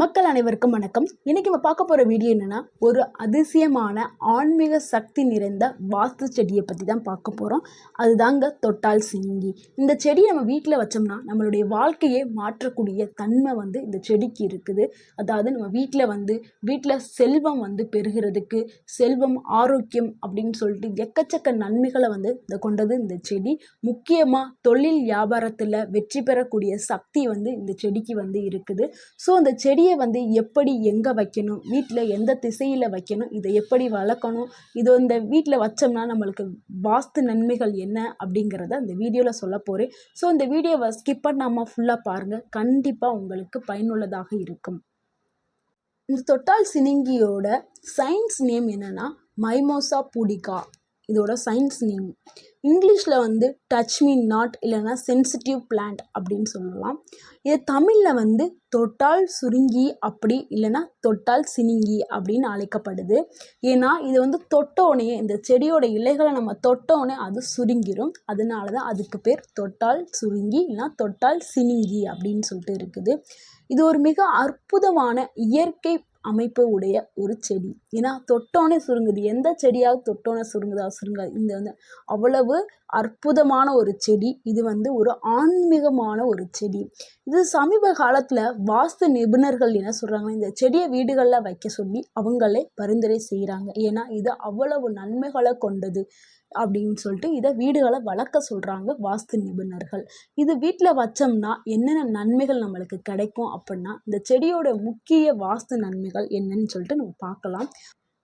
மக்கள் அனைவருக்கும் வணக்கம். இன்றைக்கி நம்ம பார்க்க போகிற வீடியோ என்னென்னா ஒரு அதிசயமான ஆன்மீக சக்தி நிறைந்த வாஸ்து செடியை பற்றி தான் பார்க்க போகிறோம் அதுதாங்க தொட்டால் சிங்கி. இந்த செடியை நம்ம வீட்டில் வச்சோம்னா நம்மளுடைய வாழ்க்கையை மாற்றக்கூடிய தன்மை வந்து இந்த செடிக்கு இருக்குது. அதாவது நம்ம வீட்டில் வந்து வீட்டில் செல்வம் வந்து பெறுகிறதுக்கு செல்வம் ஆரோக்கியம் அப்படின்னு சொல்லிட்டு எக்கச்சக்க நன்மைகளை வந்து இந்த கொண்டது இந்த செடி. முக்கியமாக தொழில் வியாபாரத்தில் வெற்றி பெறக்கூடிய சக்தி வந்து இந்த செடிக்கு வந்து இருக்குது. ஸோ அந்த செடியை வந்து எப்படி எங்கே வைக்கணும்? வீட்டில் எந்த திசையில் வைக்கணும்? இதை எப்படி வளர்க்கணும்? இது இந்த வீட்டில் வச்சோம்னா நம்மளுக்கு வாஸ்து நன்மைகள் என்ன அப்படிங்கிறத அந்த வீடியோவில் சொல்ல போகிறேன் ஸோ இந்த வீடியோவை ஸ்கிப் பண்ணாமல் ஃபுல்லாக பாருங்கள் கண்டிப்பாக உங்களுக்கு பயனுள்ளதாக இருக்கும். இந்த தொட்டால் சினிங்கியோட சயின்ஸ் நேம் என்னென்னா மைமோசா புடிகா இதோட சயின்ஸ் நேம் இங்கிலீஷில் வந்து டச் மீ நாட் இல்லைன்னா சென்சிட்டிவ் பிளான்ட் அப்படின்னு சொல்லலாம். இது தமிழில் வந்து தொட்டால் சுருங்கி அப்படி இல்லைன்னா தொட்டால் சினிங்கி அப்படின்னு அழைக்கப்படுது. ஏன்னா இது வந்து தொட்டோடனே இந்த செடியோட இலைகளை நம்ம தொட்டோடனே அது சுருங்கிடும் அதனால தான் அதுக்கு பேர் தொட்டால் சுருங்கி இல்லைன்னா தொட்டால் சினிங்கி அப்படின்னு சொல்லிட்டு இருக்குது. இது ஒரு மிக அற்புதமான இயற்கை அமைப்பு உடைய ஒரு செடி. ஏன்னா தொட்டோனே சுருங்குது. எந்த செடியாவது தொட்டோனே சுருங்குதா? சுருங்காது இந்த வந்து அவ்வளவு அற்புதமான ஒரு செடி. இது வந்து ஒரு ஆன்மீகமான ஒரு செடி. இது சமீப காலத்தில் வாஸ்து நிபுணர்கள் என்ன சொல்கிறாங்கன்னா இந்த செடியை வீடுகளில் வைக்க சொல்லி அவங்களே பரிந்துரை செய்கிறாங்க ஏன்னா இது அவ்வளவு நன்மைகளை கொண்டது அப்படின்னு சொல்லிட்டு இதை வீடுகளை வளர்க்க சொல்கிறாங்க வாஸ்து நிபுணர்கள். இது வீட்டில் வச்சோம்னா என்னென்ன நன்மைகள் நம்மளுக்கு கிடைக்கும் அப்படின்னா இந்த செடியோட முக்கிய வாஸ்து நன்மை நன்மைகள் என்னன்னு சொல்லிட்டு நம்ம பார்க்கலாம்.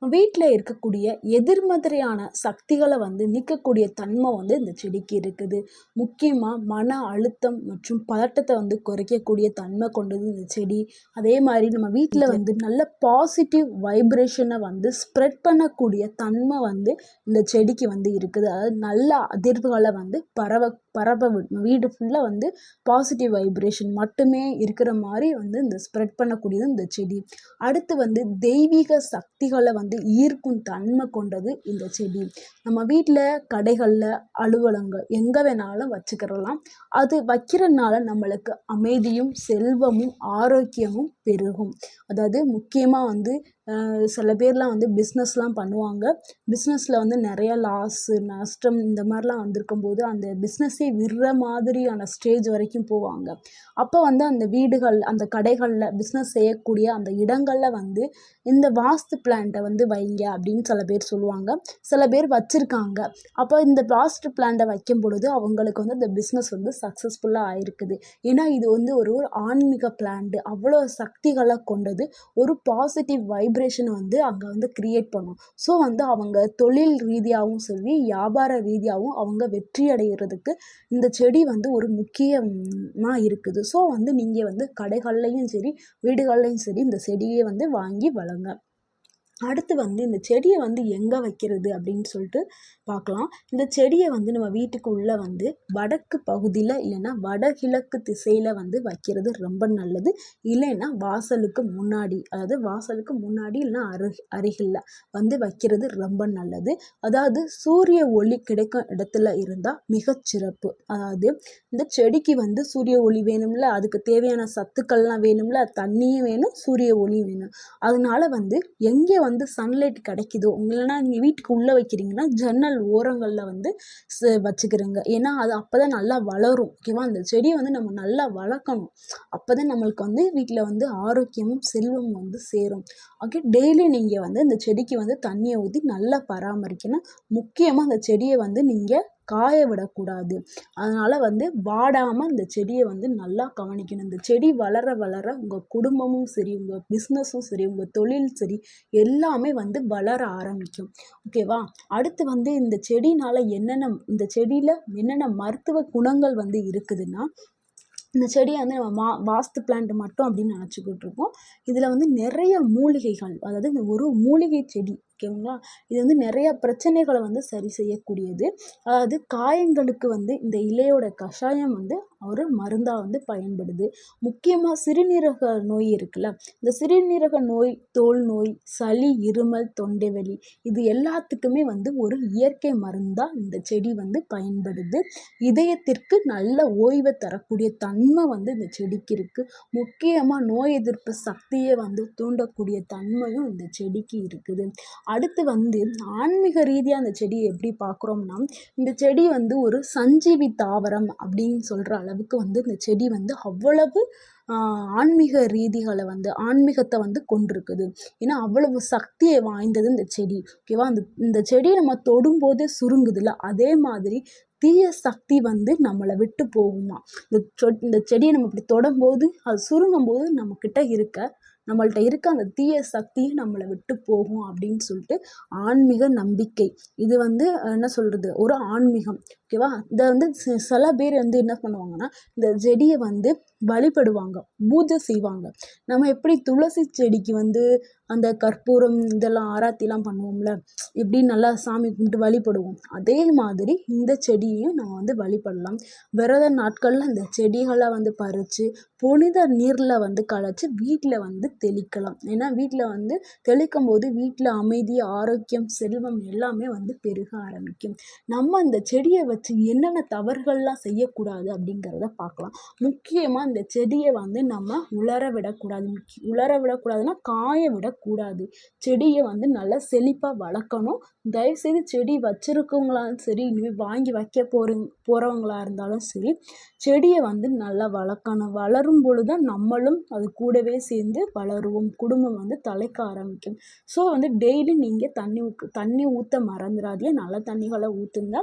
வீட்டில் இருக்கக்கூடிய எதிர்மறையான சக்திகளை வந்து நீக்கக்கூடிய தன்மை வந்து இந்த செடிக்கு இருக்குது. முக்கியமாக மன அழுத்தம் மற்றும் பதட்டத்தை வந்து குறைக்கக்கூடிய தன்மை கொண்டது இந்த செடி. அதே மாதிரி நம்ம வீட்டில் வந்து நல்ல பாசிட்டிவ் வைப்ரேஷனை வந்து ஸ்ப்ரெட் பண்ணக்கூடிய தன்மை வந்து இந்த செடிக்கு வந்து இருக்குது. அதாவது நல்ல அதிர்வுகளை வந்து பரவ விடும் வீடு ஃபுல்லாக வந்து பாசிட்டிவ் வைப்ரேஷன் மட்டுமே இருக்கிற மாதிரி வந்து இந்த ஸ்ப்ரெட் பண்ணக்கூடியது இந்த செடி. அடுத்து வந்து தெய்வீக சக்திகளை வந்து வந்து ஈர்க்கும் தன்மை கொண்டது இந்த செடி. நம்ம வீட்டில் கடைகளில் அலுவலங்கள் எங்கே வேணாலும் வச்சுக்கிறலாம் அது வைக்கிறனால நம்மளுக்கு அமைதியும் செல்வமும் ஆரோக்கியமும் பெருகும். அதாவது முக்கியமாக வந்து சில பேர்லாம் வந்து பிஸ்னஸ்லாம் பண்ணுவாங்க. பிஸ்னஸில் வந்து நிறைய லாஸு நஷ்டம் இந்த மாதிரிலாம் வந்திருக்கும் போது அந்த பிஸ்னஸே விடுற மாதிரியான ஸ்டேஜ் வரைக்கும் போவாங்க. அப்போ வந்து அந்த வீடுகள் அந்த கடைகளில் பிஸ்னஸ் செய்யக்கூடிய அந்த இடங்களில் வந்து இந்த வாஸ்து பிளான்ட்டை வந்து வைங்க அப்படின்னு சில பேர் சொல்லுவாங்க. சில பேர் வச்சுருக்காங்க. அப்போ இந்த வாஸ்து பிளான்ட்டை வைக்கும் பொழுது அவங்களுக்கு வந்து அந்த பிஸ்னஸ் வந்து சக்ஸஸ்ஃபுல்லாக ஆயிருக்குது ஏன்னா இது வந்து ஒரு ஒரு ஆன்மீக பிளான்ட்டு அவ்வளோ சக்திகளை கொண்டது. ஒரு பாசிட்டிவ் வைப் வைப்ரேஷனை வந்து அங்கே வந்து க்ரியேட் பண்ணும். ஸோ வந்து அவங்க தொழில் ரீதியாகவும் சரி வியாபார ரீதியாகவும் அவங்க வெற்றி அடைகிறதுக்கு இந்த செடி வந்து ஒரு முக்கியமாக இருக்குது. ஸோ வந்து நீங்கள் வந்து கடைகள்லையும் சரி வீடுகள்லையும் சரி இந்த செடியை வந்து வாங்கி வளங்க. அடுத்து வந்து இந்த செடியை வந்து எங்கே வைக்கிறது அப்படின்னு சொல்லிட்டு பார்க்கலாம் இந்த செடியை வந்து நம்ம வீட்டுக்கு உள்ளே வந்து வடக்கு பகுதியில் இல்லைன்னா வடகிழக்கு திசையில் வந்து வைக்கிறது ரொம்ப நல்லது. இல்லைன்னா வாசலுக்கு முன்னாடி அதாவது வாசலுக்கு முன்னாடி இல்லைன்னா அரு அருகில் வந்து வைக்கிறது ரொம்ப நல்லது. அதாவது சூரிய ஒளி கிடைக்கும் இடத்துல இருந்தால் மிகச்சிறப்பு அதாவது இந்த செடிக்கு வந்து சூரிய ஒளி வேணும்ல அதுக்கு தேவையான சத்துக்கள்லாம் வேணும்ல தண்ணியும் வேணும் சூரிய ஒளியும் வேணும். அதனால வந்து எங்கே வந்து சன்லைட் கிடைக்குதோ இல்லைன்னா நீங்கள் வீட்டுக்கு உள்ளே வைக்கிறீங்கன்னா ஜன்னல் ஓரங்களில் வந்து வச்சுக்கிறங்க. ஏன்னா அது அப்போ தான் நல்லா வளரும் ஓகேவா அந்த செடியை வந்து நம்ம நல்லா வளர்க்கணும். அப்போ தான் நம்மளுக்கு வந்து வீட்டில் வந்து ஆரோக்கியமும் செல்வமும் வந்து சேரும். ஓகே டெய்லி நீங்கள் வந்து இந்த செடிக்கு வந்து தண்ணியை ஊற்றி நல்லா பராமரிக்கணும். முக்கியமாக அந்த செடியை வந்து நீங்கள் காய விடக்கூடாது. அதனால் வந்து வாடாமல் இந்த செடியை வந்து நல்லா கவனிக்கணும். இந்த செடி வளர வளர உங்கள் குடும்பமும் சரி உங்கள் பிஸ்னஸும் சரி உங்கள் தொழில் சரி எல்லாமே வந்து வளர ஆரம்பிக்கும். ஓகேவா அடுத்து வந்து இந்த செடினால் என்னென்ன இந்த செடியில் என்னென்ன மருத்துவ குணங்கள் வந்து இருக்குதுன்னா இந்த செடியை வந்து நம்ம மா வாஸ்து பிளான்ட் மட்டும் அப்படின்னு நினச்சிக்கிட்டு இருக்கோம். இதில் வந்து நிறைய மூலிகைகள் அதாவது இந்த ஒரு மூலிகை செடி ஓகேங்களா இது வந்து நிறையா பிரச்சனைகளை வந்து சரி செய்யக்கூடியது. அதாவது காயங்களுக்கு வந்து இந்த இலையோட கஷாயம் வந்து ஒரு மருந்தாக வந்து பயன்படுது. முக்கியமாக சிறுநீரக நோய் இருக்குல்ல இந்த சிறுநீரக நோய் தோல் நோய் சளி இருமல் தொண்டைவலி இது எல்லாத்துக்குமே வந்து ஒரு இயற்கை மருந்தாக இந்த செடி வந்து பயன்படுது. இதயத்திற்கு நல்ல ஓய்வை தரக்கூடிய தன்மை வந்து இந்த செடிக்கு இருக்குது முக்கியமாக நோய் எதிர்ப்பு சக்தியை வந்து தூண்டக்கூடிய தன்மையும் இந்த செடிக்கு இருக்குது. அடுத்து வந்து ஆன்மீக ரீதியாக அந்த செடியை எப்படி பார்க்குறோம்னா இந்த செடி வந்து ஒரு சஞ்சீவி தாவரம் அப்படின்னு சொல்கிற அளவுக்கு வந்து இந்த செடி வந்து அவ்வளவு ஆன்மீக ரீதிகளை வந்து ஆன்மீகத்தை வந்து கொண்டிருக்குது. ஏன்னா அவ்வளவு சக்தியை வாய்ந்தது இந்த செடி. ஓகேவா? அந்த இந்த செடியை நம்ம தொடும்போது சுருங்குதுல்ல? அதே மாதிரி தீய சக்தி வந்து நம்மளை விட்டு போகுமா? இந்த இந்த செடியை நம்ம இப்படி தொடும்போது அது சுருங்கும் போது நம்மக்கிட்ட இருக்க நம்மள்ட்ட இருக்க அந்த தீய சக்தியை நம்மளை விட்டு போகும் அப்படின்னு சொல்லிட்டு ஆன்மீக நம்பிக்கை. இது வந்து என்ன சொல்கிறது ஒரு ஆன்மீகம். ஓகேவா? இதை வந்து சில பேர் வந்து என்ன பண்ணுவாங்கன்னா இந்த செடியை வந்து வழிபடுவாங்க பூஜை செய்வாங்க. நம்ம எப்படி துளசி செடிக்கு வந்து அந்த கற்பூரம் இதெல்லாம் ஆராத்திலாம் பண்ணுவோம்ல இப்படி நல்லா சாமி கும்பிட்டு வழிபடுவோம் அதே மாதிரி இந்த செடியையும் நம்ம வந்து வழிபடலாம். விரத நாட்களில் இந்த செடிகளை வந்து பறித்து புனித நீரில் வந்து கலைச்சி வீட்டில் வந்து தெளிக்கலாம். ஏன்னா வீட்டில் வந்து தெளிக்கும் போது வீட்டில் அமைதி ஆரோக்கியம் செல்வம் எல்லாமே வந்து பெருக ஆரம்பிக்கும். நம்ம இந்த செடியை வச்சு என்னென்ன தவறுகள்லாம் செய்யக்கூடாது அப்படிங்கிறத பார்க்கலாம். முக்கியமாக இந்த செடியை வந்து நம்ம உலர விடக்கூடாது. உலர விடக்கூடாதுன்னா காய விடக்கூடாது. செடியை வந்து நல்லா செழிப்பாக வளர்க்கணும். தயவுசெய்து செடி வச்சுருக்கவங்களாலும் சரி இனிமேல் வாங்கி வைக்க போகிற போகிறவங்களா இருந்தாலும் சரி செடியை வந்து நல்லா வளர்க்கணும். வளரும் பொழுது தான் நம்மளும் அது கூடவே சேர்ந்து வளருவோம். குடும்பம் வந்து தலைக்க ஆரம்பிக்கும். ஸோ வந்து டெய்லி நீங்கள் தண்ணி தண்ணி ஊற்ற மறந்துடாதீங்க. நல்ல தண்ணிகளை ஊற்றுங்க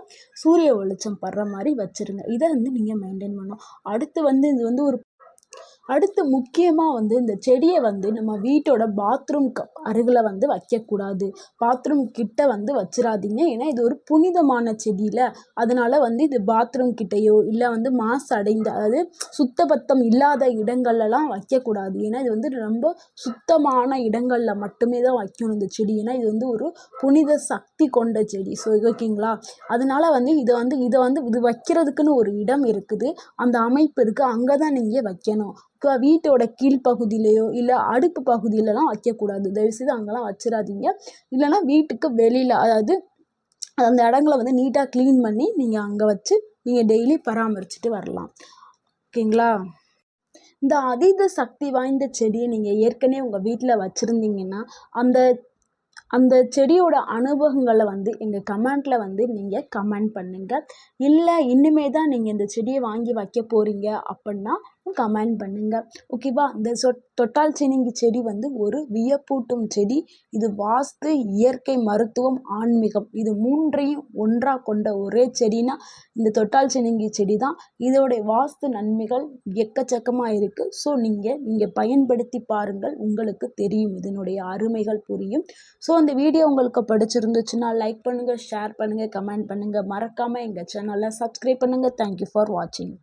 சூரிய வெளிச்சம் படுற மாதிரி வச்சுருங்க. இதை வந்து நீங்கள் மெயின்டைன் பண்ணணும். அடுத்து வந்து இது வந்து ஒரு அடுத்து முக்கியமாக வந்து இந்த செடியை வந்து நம்ம வீட்டோட பாத்ரூம்க்கு அருகில் வந்து வைக்கக்கூடாது. பாத்ரூம் கிட்ட வந்து வச்சிடாதீங்க ஏன்னா இது ஒரு புனிதமான செடியில் அதனால் வந்து இது பாத்ரூம் கிட்டேயோ இல்லை வந்து மாசு அடைந்த அதாவது சுத்தபத்தம் இல்லாத இடங்கள்லலாம் வைக்கக்கூடாது. ஏன்னா இது வந்து ரொம்ப சுத்தமான இடங்களில் மட்டுமே தான் வைக்கணும் இந்த செடி. ஏன்னா இது வந்து ஒரு புனித சக்தி கொண்ட செடி. ஸோ ஓகேங்களா? அதனால வந்து இதை வந்து இதை வந்து இது வைக்கிறதுக்குன்னு ஒரு இடம் இருக்குது. அந்த அமைப்பு இருக்குது அங்கே தான் நீங்கள் வைக்கணும். வீட்டோட கீழ்ப்பகுதியிலையோ இல்லை அடுப்பு பகுதியிலலாம் வைக்கக்கூடாது. தயவுசெய்து அங்கெல்லாம் வச்சிடாதீங்க இல்லைன்னா வீட்டுக்கு வெளியில் அதாவது அந்த இடங்கள வந்து நீட்டாக க்ளீன் பண்ணி நீங்கள் அங்கே வச்சு நீங்கள் டெய்லி பராமரிச்சுட்டு வரலாம். ஓகேங்களா? இந்த அதீத சக்தி வாய்ந்த செடியை நீங்கள் ஏற்கனவே உங்கள் வீட்டில் வச்சுருந்தீங்கன்னா அந்த அந்த செடியோட அனுபவங்களை வந்து எங்கள் கமெண்ட்டில் வந்து நீங்கள் கமெண்ட் பண்ணுங்கள் இல்லை இன்னுமே தான் நீங்கள் இந்த செடியை வாங்கி வைக்க போகிறீங்க அப்படின்னா கமெண்ட் பண்ணுங்கள் ஓகேவா இந்த சொ தொட்டால் சினிங்கி செடி வந்து ஒரு வியப்பூட்டும் செடி. இது வாஸ்து இயற்கை மருத்துவம் ஆன்மீகம். இது மூன்றையும் ஒன்றாக கொண்ட ஒரே செடினா இந்த தொட்டால் சினிங்கி செடி தான். இதோடைய வாஸ்து நன்மைகள் எக்கச்சக்கமாக இருக்குது ஸோ நீங்கள் நீங்கள் பயன்படுத்தி பாருங்கள். உங்களுக்கு தெரியும். இதனுடைய அருமைகள் புரியும். ஸோ அந்த வீடியோ உங்களுக்கு பிடிச்சிருந்துச்சுன்னா லைக் பண்ணுங்கள் ஷேர் பண்ணுங்கள் கமெண்ட் பண்ணுங்கள் மறக்காமல் எங்கள் சேனலை சப்ஸ்கிரைப் பண்ணுங்கள் தேங்க்யூ ஃபார் வாட்சிங்